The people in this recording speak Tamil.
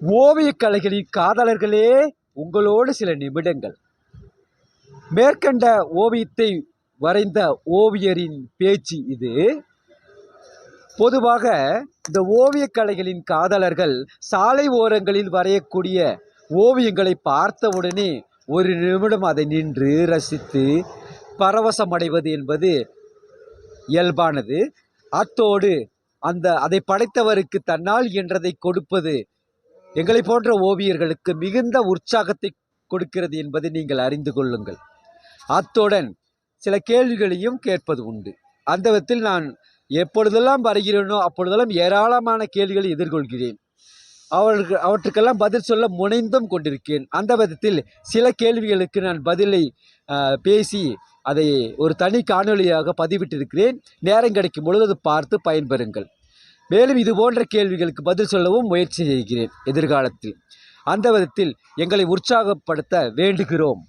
ஓவியக் கலைகளின் காதலர்களே உங்களோடு சில நிமிடங்கள். மேற்கண்ட ஓவியத்தை வரைந்த ஓவியரின் பேச்சு இது. பொதுவாக இந்த ஓவியக் கலைகளின் காதலர்கள் சாலை ஓரங்களில் வரையக்கூடிய ஓவியங்களை பார்த்தவுடனே ஒரு நிமிடம் அதை நின்று ரசித்து பரவசமடைவது என்பது இயல்பானது. அத்தோடு அந்த அதை படைத்தவருக்கு தன்னால் என்றதை கொடுப்பது எங்களை போன்ற ஓவியர்களுக்கு மிகுந்த உற்சாகத்தை கொடுக்கிறது என்பதை நீங்கள் அறிந்து கொள்ளுங்கள். அத்துடன் சில கேள்விகளையும் கேட்பது உண்டு. அந்த விதத்தில் நான் எப்பொழுதெல்லாம் வருகிறேனோ அப்பொழுதெல்லாம் ஏராளமான கேள்விகளை எதிர்கொள்கிறேன். அவர்களுக்கு அவற்றுக்கெல்லாம் பதில் சொல்ல முனைந்தும் கொண்டிருக்கேன். அந்த விதத்தில் சில கேள்விகளுக்கு நான் பதிலை பேசி அதை ஒரு தனி காணொளியாக பதிவிட்டிருக்கிறேன். நேரம் கிடைக்கும் பொழுது அது பார்த்து பயன்பெறுங்கள். மேலும் இது போன்ற கேள்விகளுக்கு பதில் சொல்லவும் முயற்சி செய்கிறேன் எதிர்காலத்தில். அந்த விதத்தில் எங்களை உற்சாகப்படுத்த வேண்டுகிறோம்.